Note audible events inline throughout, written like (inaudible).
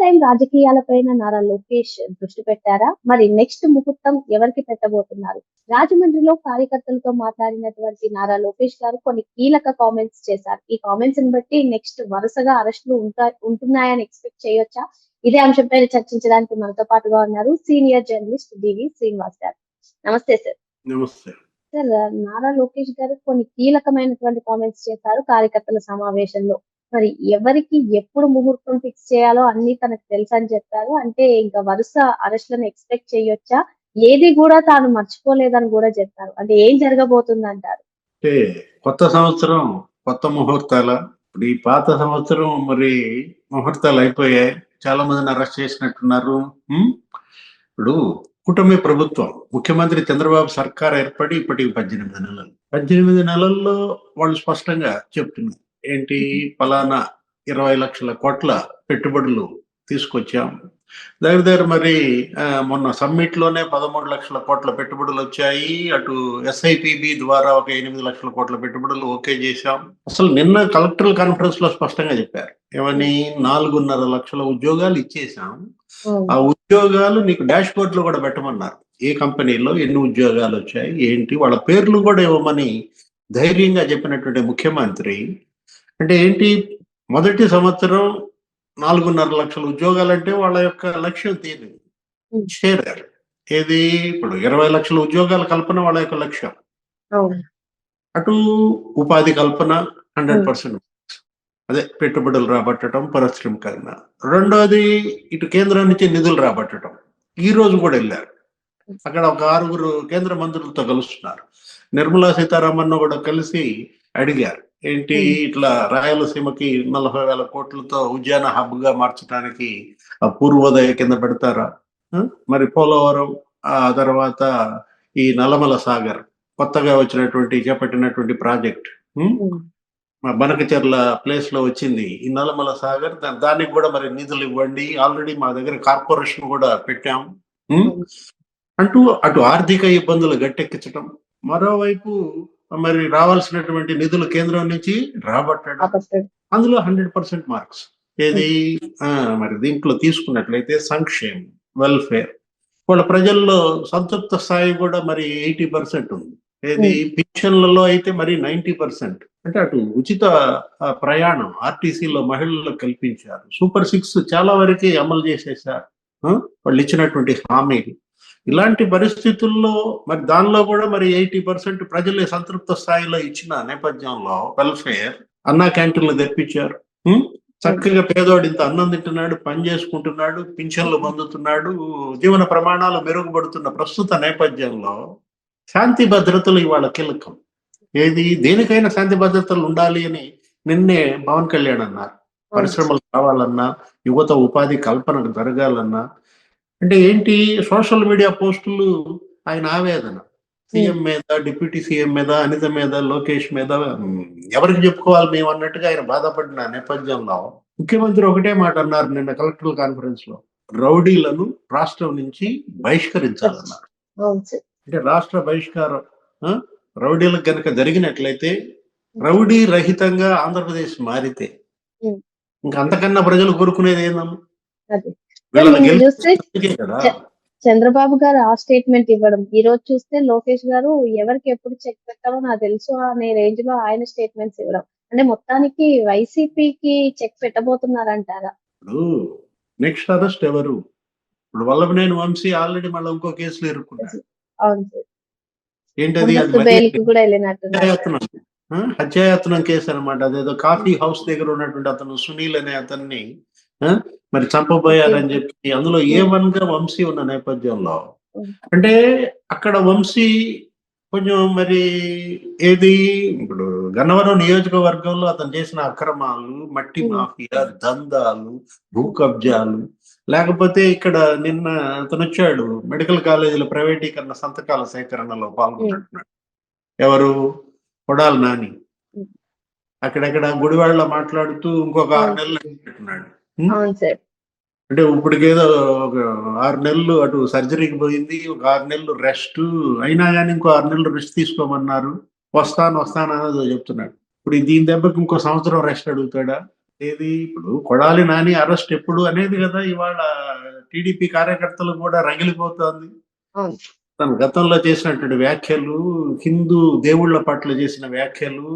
Time రాజకీయాలపైన Nara Lokesh దృష్టి పెట్టారా? మరి నెక్స్ట్ ముహూర్తం ఎవరికి పెట్టబోతున్నారు? రాజమండ్రిలో కార్యకర్తలతో మాట్లాడినటువంటి నారా లోకేష్ గారు కొన్ని కీలక కామెంట్స్ చేశారు. ఈ కామెంట్స్ని బట్టి నెక్స్ట్ వరుసగా అరెస్టులు ఉంటా ఉంటున్నాయని ఎక్స్పెక్ట్ చేయొచ్చా? ఇదే అంశంపై చర్చించడానికి మనతో పాటుగా ఉన్నారు సీనియర్ జర్నలిస్ట్ డివి శ్రీనివాస్ గారు. నమస్తే సార్ నమస్తే. సార్ నారా లోకేష్ గారు కొన్ని కీలకమైనటువంటి కామెంట్స్ చేశారు కార్యకర్తల సమావేశంలో. మరి ఎవరికి ఎప్పుడు ముహూర్తం ఫిక్స్ చేయాలో అన్ని తనకు తెలుసు అని చెప్పారు. అంటే ఇంకా వరుస అరెస్టులను ఎక్స్పెక్ట్ చేయొచ్చా? ఏది కూడా తాను మర్చిపోలేదని కూడా చెప్పారు. అంటే ఏం జరగబోతుంది అంటారు అంటే కొత్త సంవత్సరం కొత్త ముహూర్తాల ఇప్పుడు ఈ పాత సంవత్సరం మరి ముహూర్తాలు అయిపోయాయి. చాలా మందిని అరెస్ట్ చేసినట్టున్నారు. ఇప్పుడు కూటమి ప్రభుత్వం ముఖ్యమంత్రి చంద్రబాబు సర్కార్ ఏర్పడి ఇప్పటికి పద్దెనిమిది నెలలు. పద్దెనిమిది నెలల్లో వాళ్ళు స్పష్టంగా చెప్తున్నారు. ఏంటి? ఫలానా ఇరవై లక్షల కోట్ల పెట్టుబడులు తీసుకొచ్చాం. దగ్గర దగ్గర మరి మొన్న సమ్మిట్లోనే పదమూడు లక్షల కోట్ల పెట్టుబడులు వచ్చాయి. అటు ఎస్ఐపిబి ద్వారా ఒక ఎనిమిది లక్షల కోట్ల పెట్టుబడులు ఓకే చేశాం. అసలు నిన్న కలెక్టరల్ కాన్ఫరెన్స్లో స్పష్టంగా చెప్పారు. ఏమని? నాలుగున్నర లక్షల ఉద్యోగాలు ఇచ్చేసాం ఆ ఉద్యోగాలు నీకు డాష్ బోర్డ్లో కూడా పెట్టమన్నారు. ఏ కంపెనీలో ఎన్ని ఉద్యోగాలు వచ్చాయి? ఏంటి? వాళ్ళ పేర్లు కూడా ఇవ్వమని ధైర్యంగా చెప్పినటువంటి ముఖ్యమంత్రి అంటే ఏంటి? మొదటి సంవత్సరం నాలుగున్నర లక్షల ఉద్యోగాలు అంటే వాళ్ళ యొక్క లక్ష్యం తీరింది Hmm. చేరారు ఏది? ఇప్పుడు ఇరవై లక్షల ఉద్యోగాల కల్పన వాళ్ళ యొక్క లక్ష్యం. అటు ఉపాధి కల్పన హండ్రెడ్ పర్సెంట్. అదే పెట్టుబడులు రాబట్టడం పరిశ్రమకరణ రెండోది ఇటు కేంద్రం నుంచి నిధులు రాబట్టడం. ఈ రోజు కూడా వెళ్ళారు. అక్కడ ఒక ఆరుగురు కేంద్ర మంత్రులతో కలుస్తున్నారు. నిర్మలా సీతారామన్ కూడా కలిసి అడిగారు. ఏంటి. ఇట్లా రాయలసీమకి నలభై వేల కోట్లతో ఉద్యాన హబ్గా మార్చడానికి ఆ పూర్వోదయ కింద పెడతారా? మరి పోలవరం ఆ తర్వాత ఈ నల్లమల సాగర్ కొత్తగా వచ్చినటువంటి చేపట్టినటువంటి ప్రాజెక్ట్ బనకచెర్ల ప్లేస్లో వచ్చింది ఈ నల్లమల సాగర్. దానికి కూడా మరి నిధులు ఇవ్వండి. ఆల్రెడీ మా దగ్గర కార్పొరేషన్ కూడా పెట్టాం అంటూ అటు ఆర్థిక ఇబ్బందులు గట్టెక్కించడం మరోవైపు మరి రావాల్సినటువంటి నిధులు కేంద్రం నుంచి రాబట్టడం. అందులో హండ్రెడ్ పర్సెంట్ మార్క్స్. ఏది? మరి దీంట్లో తీసుకున్నట్లయితే సంక్షేమం వెల్ఫేర్. వాళ్ళ ప్రజల్లో సంతృప్త స్థాయి కూడా మరి ఎయిటీ పర్సెంట్ ఉంది. ఏది? పింఛన్లలో అయితే మరి నైన్టీ పర్సెంట్. అంటే అటు ఉచిత ప్రయాణం ఆర్టీసీలో మహిళలకు కల్పించారు. సూపర్ సిక్స్ చాలా వరకు అమలు చేసేసారు వాళ్ళు ఇచ్చినటువంటి హామీలు. ఇలాంటి పరిస్థితుల్లో మరి దానిలో కూడా మరి ఎయిటీ పర్సెంట్ ప్రజలు సంతృప్త స్థాయిలో ఇచ్చిన నేపథ్యంలో వెల్ఫేర్ అన్నా క్యాంటీన్లు తెప్పించారు? చక్కగా పేదవాడు ఇంత అన్నం తింటున్నాడు పని చేసుకుంటున్నాడు పింఛన్లు పొందుతున్నాడు జీవన ప్రమాణాలు మెరుగుపడుతున్న ప్రస్తుత నేపథ్యంలో శాంతి భద్రతలు ఇవాళ కీలకం. ఏది దేనికైనా శాంతి భద్రతలు ఉండాలి అని నిన్నే పవన్ కళ్యాణ్ అన్నారు. పరిశ్రమలు కావాలన్నా యువత ఉపాధి కల్పన జరగాలన్నా అంటే ఏంటి? సోషల్ మీడియా పోస్టులు ఆయన ఆవేదన. సీఎం మీద డిప్యూటీ సీఎం మీద అనిత మీద లోకేష్ మీద ఎవరికి చెప్పుకోవాలి మేము అన్నట్టుగా ఆయన బాధపడిన నేపథ్యంలో ముఖ్యమంత్రి ఒకటే మాట అన్నారు నిన్న కలెక్టర్ కాన్ఫరెన్స్లో. రౌడీలను రాష్ట్రం నుంచి బహిష్కరించాలన్నారు. అంటే రాష్ట్ర బహిష్కారం రౌడీలకు గనక జరిగినట్లయితే రౌడీ రహితంగా ఆంధ్రప్రదేశ్ మారితే. ఇంకా అంతకన్నా ప్రజలు కోరుకునేది ఏందమ్మా? చంద్రబాబు గారు ఆ స్టేట్మెంట్ ఇవ్వడం. ఈ రోజు చూస్తే లోకేష్ గారు ఎవరికి ఎప్పుడు చెక్ పెట్టాలో నాకు తెలుసు అనే రేంజ్లో ఆయన స్టేట్మెంట్స్ ఇవ్వడం. అంటే మొత్తానికి వైసీపీకి చెక్ పెట్టబోతున్నారంటారా? ఇప్పుడు నెక్స్ట్ అరెస్ట్ ఎవరు? ఇప్పుడు వల్లభనేని వంశీ ఆల్రెడీ మళ్ళీ ఇంకో కేసులో సార్. ఏంటది? హత్యాయత్నం. కేసు అనమాట అదేదో కాఫీ హౌస్ దగ్గర ఉన్నటువంటి అతను సునీల్ అనే అతన్ని? మరి చంపబోయారని చెప్పి అందులో ఏ వన్గా వంశీ ఉన్న నేపథ్యంలో? అంటే అక్కడ వంశీ కొంచెం మరి ఏది ఇప్పుడు గన్నవరం నియోజకవర్గంలో అతను చేసిన అక్రమాలు మట్టి. మాఫియా దందాలు భూ కబ్జాలు లేకపోతే ఇక్కడ నిన్న అతను వచ్చాడు మెడికల్ కాలేజీల ప్రైవేటీకరణ సంతకాల సేకరణలో పాల్గొన్నట్టున్నాడు. ఎవరు? కొడాలి నాని. అక్కడక్కడ గుడివాడలో మాట్లాడుతూ ఇంకొక ఆరు నెలలు అంటున్నాడు అవును సార్. అంటే ఇప్పటికేదో ఒక ఆరు నెలలు అటు సర్జరీకి పోయింది ఒక ఆరు నెలలు రెస్ట్. అయినా కానీ ఇంకో ఆరు నెలలు రెస్ట్ తీసుకోమన్నారు. వస్తాను వస్తాను అనేది చెప్తున్నాడు. ఇప్పుడు దీని దెబ్బకి ఇంకో సంవత్సరం రెస్ట్ అడుగుతాడా? ఏది? ఇప్పుడు కొడాలి నాని అరెస్ట్ ఎప్పుడు అనేది కదా ఇవాళ టీడీపీ కార్యకర్తలు కూడా రగిలిపోతోంది. తన గతంలో చేసినటువంటి వ్యాఖ్యలు హిందూ దేవుళ్ళ పట్ల చేసిన వ్యాఖ్యలు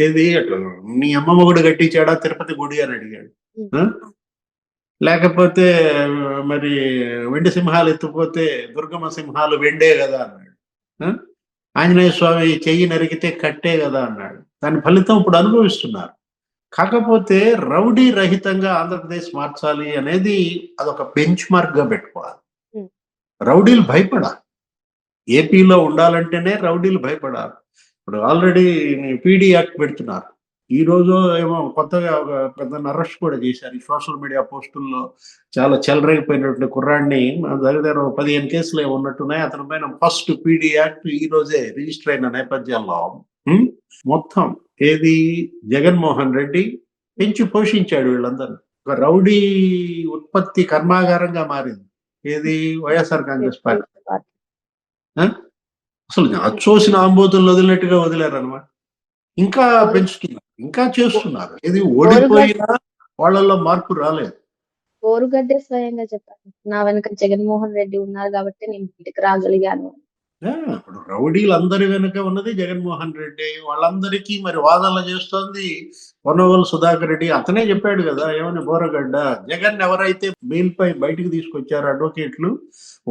ఏది? అటు నీ అమ్మమ్మ గుడి కట్టించాడా? తిరుపతి గుడి అని అడిగాడు? లేకపోతే మరి వెండి సింహాలు ఎత్తుపోతే దుర్గమ్మ సింహాలు వెండే కదా అన్నాడు? ఆంజనేయ స్వామి చెయ్యి నరికితే కట్టే కదా అన్నాడు. దాని ఫలితం ఇప్పుడు అనుభవిస్తున్నారు. కాకపోతే రౌడీ రహితంగా ఆంధ్రప్రదేశ్ మార్చాలి అనేది అదొక బెంచ్ మార్క్గా పెట్టుకోవాలి. రౌడీలు భయపడాలి. ఏపీలో ఉండాలంటేనే రౌడీలు భయపడాలి. ఇప్పుడు ఆల్రెడీ పీడీ యాక్ట్ పెడుతున్నారు. ఈ రోజు ఏమో కొత్తగా ఒక పెద్ద అరెస్ట్ కూడా చేశారు. ఈ సోషల్ మీడియా పోస్టుల్లో చాలా చెలరైపోయినటువంటి కుర్రాడిని దగ్గర దగ్గర పదిహేను కేసులు ఉన్నట్టున్నాయి. అతని పైన ఫస్ట్ పీడీ యాక్ట్ ఈ రోజే రిజిస్టర్ అయిన నేపథ్యంలో మొత్తం ఏది? జగన్మోహన్ రెడ్డి పెంచి పోషించాడు వీళ్ళందరూ. ఒక రౌడీ ఉత్పత్తి కర్మాగారంగా మారింది. ఏది? వైఎస్ఆర్ కాంగ్రెస్ పార్టీ. అసలు అచ్చోసిన ఆంబోతులు వదిలినట్టుగా వదిలేరు అనమాట ఇంకా పెంచుతున్నారు. ఇంకా చేస్తున్నారు. ఇది ఓడిపోయినా వాళ్ళల్లో మార్పు రాలేదు. కోరుగడ్డే స్వయంగా చెప్పారు నా వెనక జగన్మోహన్ రెడ్డి ఉన్నారు కాబట్టి నేను బయటకు రాగలిగాను. ఇప్పుడు రౌడీలందరి వెనుక ఉన్నది జగన్మోహన్ రెడ్డి. వాళ్ళందరికీ మరి వాదనలు చేస్తోంది వనవల్ సుధాకర్ రెడ్డి. అతనే చెప్పాడు కదా ఏమని బోరగడ్డ? జగన్ ఎవరైతే బెయిల్ పై బయటికి తీసుకొచ్చారు అడ్వకేట్లు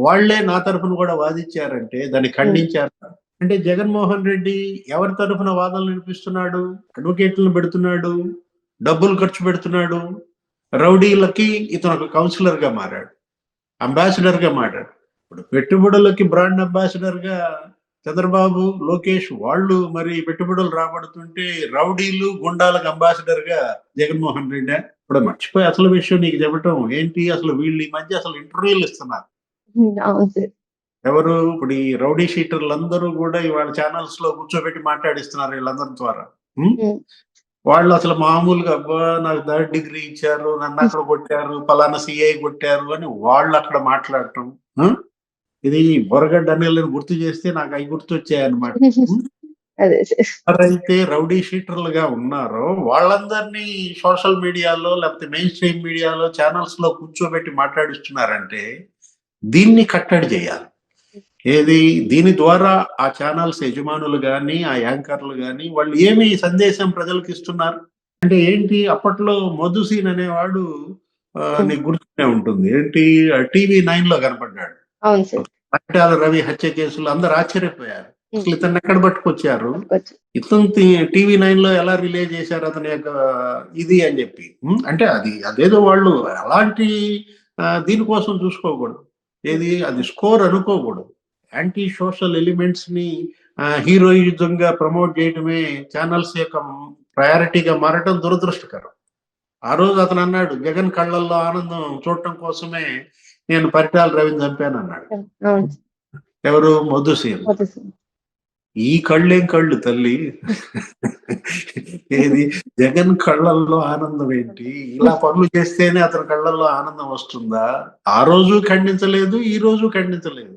వాళ్ళే నా తరఫున కూడా వాదించారంటే దాన్ని ఖండించారు? అంటే జగన్మోహన్ రెడ్డి ఎవరి తరఫున వాదనలు వినిపిస్తున్నాడు? అడ్వకేట్లను పెడుతున్నాడు? డబ్బులు ఖర్చు పెడుతున్నాడు? రౌడీలకి ఇతను ఒక కౌన్సిలర్గా మారాడు. అంబాసిడర్గా మారాడు. ఇప్పుడు పెట్టుబడులకి బ్రాండ్ అంబాసిడర్గా చంద్రబాబు లోకేష్ వాళ్ళు మరి పెట్టుబడులు రాబడుతుంటే రౌడీలు గుండాలకు అంబాసిడర్గా జగన్మోహన్ రెడ్డి ఇప్పుడు మర్చిపోయి అసలు విషయం నీకు చెప్పటం ఏంటి? అసలు వీళ్ళు ఈ మధ్య అసలు ఇంటర్వ్యూలు ఇస్తున్నారు. అవును సార్. ఎవరు? ఇప్పుడు ఈ రౌడీ షీటర్లు అందరూ కూడా ఇవాళ ఛానల్స్లో కూర్చోబెట్టి మాట్లాడిస్తున్నారు వీళ్ళందరి ద్వారా. వాళ్ళు అసలు మామూలుగా అబ్బా నాకు థర్డ్ డిగ్రీ ఇచ్చారు నన్ను అక్కడ కొట్టారు పలానా సిఐ కొట్టారు అని వాళ్ళు అక్కడ మాట్లాడటం? ఇది బొరగడ్డ అనిల్ని గుర్తు చేస్తే నాకు అవి గుర్తొచ్చాయన్నమాట. (laughs) అదే. సార్ ఎవరైతే రౌడీ షీటర్లుగా ఉన్నారో వాళ్ళందరినీ సోషల్ మీడియాలో లేకపోతే మెయిన్ స్ట్రీమ్ మీడియాలో ఛానల్స్లో కూర్చోబెట్టి మాట్లాడిస్తున్నారంటే దీన్ని కట్టడి చేయాలి. ఏది? దీని ద్వారా ఆ ఛానల్స్ యజమానులు కానీ ఆ యాంకర్లు కానీ వాళ్ళు ఏమి సందేశం ప్రజలకు ఇస్తున్నారు? అంటే ఏంటి? అప్పట్లో మధుసీన్ అనేవాడు నీకు గుర్తునే ఉంటుంది. ఏంటి? టీవీ నైన్లో కనపడ్డాడు పట్టాల రవి హత్య కేసులు అందరు ఆశ్చర్యపోయారు. అసలు ఇతన్ని ఎక్కడ పట్టుకొచ్చారు. ఇతను టీవీ నైన్లో ఎలా రిలే చేశారు అతని యొక్క ఇది అని చెప్పి? అంటే అది అదేదో వాళ్ళు అలాంటి దీనికోసం చూసుకోకూడదు. ఏది? అది స్కోర్ అనుకోకూడదు. యాంటీ సోషల్ ఎలిమెంట్స్ని హీరోయిజం గా ప్రమోట్ చేయడమే ఛానల్స్ యొక్క ప్రయారిటీగా మారటం దురదృష్టకరం. ఆ రోజు అతను అన్నాడు జగన్ కళ్ళల్లో ఆనందం చూడటం కోసమే నేను పరిటాల రవిని చంపాను అన్నాడు. ఎవరు? మధుసీన్. ఈ కళ్ళేం కళ్ళు తల్లి? ఏది? జగన్ కళ్ళల్లో ఆనందం ఏంటి? ఇలా పనులు చేస్తేనే అతని కళ్ళల్లో ఆనందం వస్తుందా? ఆ రోజు ఖండించలేదు ఈ రోజు ఖండించలేదు.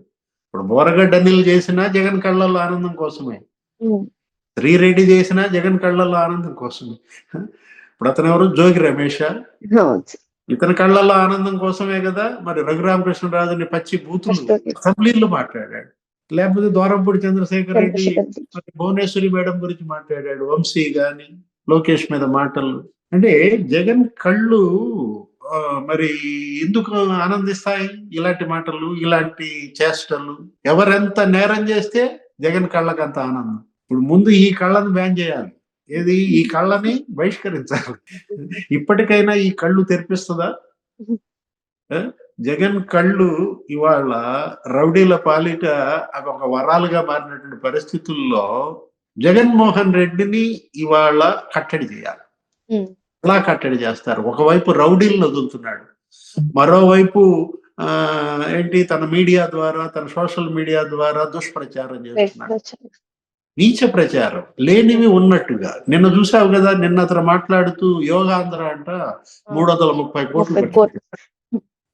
ఇప్పుడు బోరగడ్డ అనిల్ చేసినా జగన్ కళ్ళల్లో ఆనందం కోసమే. శ్రీరెడ్డి చేసినా జగన్ కళ్ళల్లో ఆనందం కోసమే. ఇప్పుడు అతను ఎవరు? జోగి రమేష్. ఇతని కళ్ళల్లో ఆనందం కోసమే కదా మరి రఘురామకృష్ణరాజుని పచ్చి బూతులు. అసెంబ్లీలో మాట్లాడాడు. లేకపోతే దూరంపూడి చంద్రశేఖర్ రెడ్డి భువనేశ్వరి మేడం గురించి మాట్లాడాడు. వంశీ గాని లోకేష్ మీద మాటలు. అంటే జగన్ కళ్ళు మరి ఎందుకు ఆనందిస్తాయి ఇలాంటి మాటలు ఇలాంటి చేష్టలు? ఎవరెంత నేరం చేస్తే జగన్ కళ్ళకి అంత ఆనందం? ఇప్పుడు ముందు ఈ కళ్ళను బ్యాన్ చేయాలి. ఏది? ఈ కళ్ళని బహిష్కరించాలి. ఇప్పటికైనా ఈ కళ్ళు తెరిపిస్తుందా? జగన్ కళ్ళు ఇవాళ రౌడీల పాలిట అవి ఒక వరాలుగా మారినటువంటి పరిస్థితుల్లో జగన్మోహన్ రెడ్డిని ఇవాళ కట్టడి చేయాలి. ఎలా కట్టడి చేస్తారు. ఒకవైపు రౌడీలను వదులుతున్నాడు మరోవైపు ఆ ఏంటి తన మీడియా ద్వారా తన సోషల్ మీడియా ద్వారా దుష్ప్రచారం చేస్తున్నాడు. నీచ ప్రచారం లేనివి ఉన్నట్టుగా. నిన్న చూసావు కదా నిన్న అతను మాట్లాడుతూ యోగాంధ్ర అంట మూడు వందల ముప్పై కోట్లు.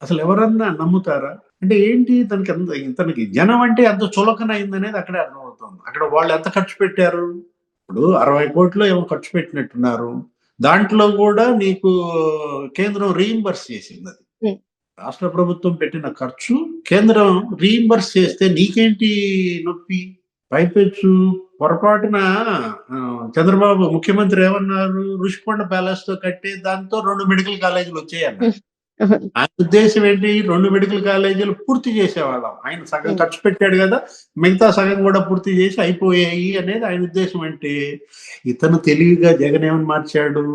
అసలు ఎవరన్నా నమ్ముతారా? అంటే ఏంటి తనకి ఎంత ఇతనికి జనం అంటే ఎంత చులకన అయిందనేది అక్కడే అర్థమవుతుంది. అక్కడ వాళ్ళు ఎంత ఖర్చు పెట్టారు? ఇప్పుడు అరవై కోట్లు ఏమో ఖర్చు పెట్టినట్టున్నారు. దాంట్లో కూడా నీకు కేంద్రం రీయింబర్స్ చేసింది అది. రాష్ట్ర ప్రభుత్వం పెట్టిన ఖర్చు కేంద్రం రీయింబర్స్ చేస్తే నీకేంటి నొప్పి? పైపెచ్చు పొరపాటున చంద్రబాబు ముఖ్యమంత్రి ఏమన్నారు? ఋషికొండ ప్యాలెస్తో కట్టే దాంతో రెండు మెడికల్ కాలేజీలు వచ్చాయన్నారు. ఆయన ఉద్దేశం ఏంటి? రెండు మెడికల్ కాలేజీలు పూర్తి చేసేవాళ్ళం. ఆయన సగం ఖర్చు పెట్టాడు కదా మిగతా సగం కూడా పూర్తి చేసి అయిపోయాయి అనేది ఆయన ఉద్దేశం అంటే ఇతను తెలివిగా జగన్ ఏమని మార్చాడు?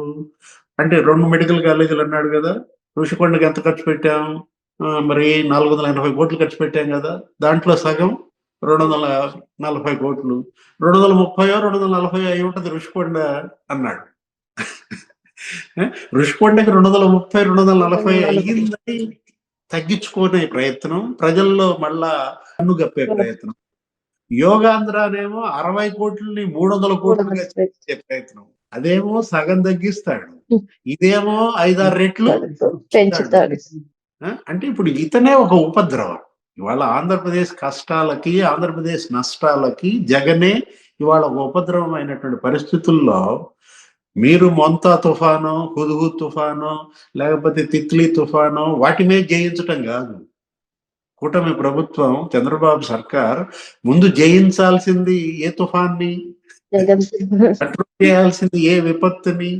అంటే రెండు మెడికల్ కాలేజీలు అన్నాడు కదా ఋషికొండకి ఎంత ఖర్చు పెట్టాం? మరి నాలుగు వందల ఎనభై కోట్లు ఖర్చు పెట్టాం కదా దాంట్లో సగం రెండు వందల నలభై కోట్లు. రెండు వందల ముప్పై రెండు వందల నలభై అయి ఉంటుంది ఋషికొండ? అన్నాడు. ఋషికొండకి రెండు వందల ముప్పై రెండు వందల నలభై. అయ్యిందని తగ్గించుకునే ప్రయత్నం ప్రజల్లో మళ్ళా కన్ను గప్పే ప్రయత్నం. యోగాంధ్రానేమో అరవై కోట్లని మూడు వందల కోట్లుగా చేసే ప్రయత్నం. అదేమో సగం తగ్గిస్తాడు. ఇదేమో ఐదారు రెట్లు పెంచుతాడు? అంటే ఇప్పుడు ఇతనే ఒక ఉపద్రవం. ఇవాళ ఆంధ్రప్రదేశ్ కష్టాలకి ఆంధ్రప్రదేశ్ నష్టాలకి జగనే ఇవాళ ఒక ఉపద్రవం అయినటువంటి పరిస్థితుల్లో మీరు మొంతా తుఫాను హుదుహు తుఫాను లేకపోతే తిత్లీ తుఫాను వాటి మీద జయించటం కాదు. కూటమి ప్రభుత్వం చంద్రబాబు సర్కార్ ముందు జయించాల్సింది ఏ తుఫాన్ని? కంట్రోల్ చేయాల్సింది ఏ విపత్తుని?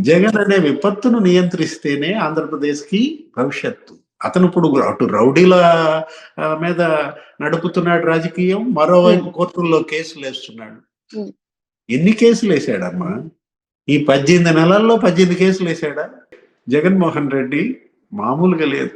జగన్ అనే విపత్తును నియంత్రిస్తేనే ఆంధ్రప్రదేశ్కి భవిష్యత్తు. అతను ఇప్పుడు అటు రౌడీల మీద నడుపుతున్నాడు రాజకీయం మరోవైపు కోర్టుల్లో కేసులు వేస్తున్నాడు. ఎన్ని కేసులు వేసాడమ్మా? ఈ పద్దెనిమిది నెలల్లో పద్దెనిమిది కేసులు వేసాడా? జగన్మోహన్ రెడ్డి మామూలుగా లేదు.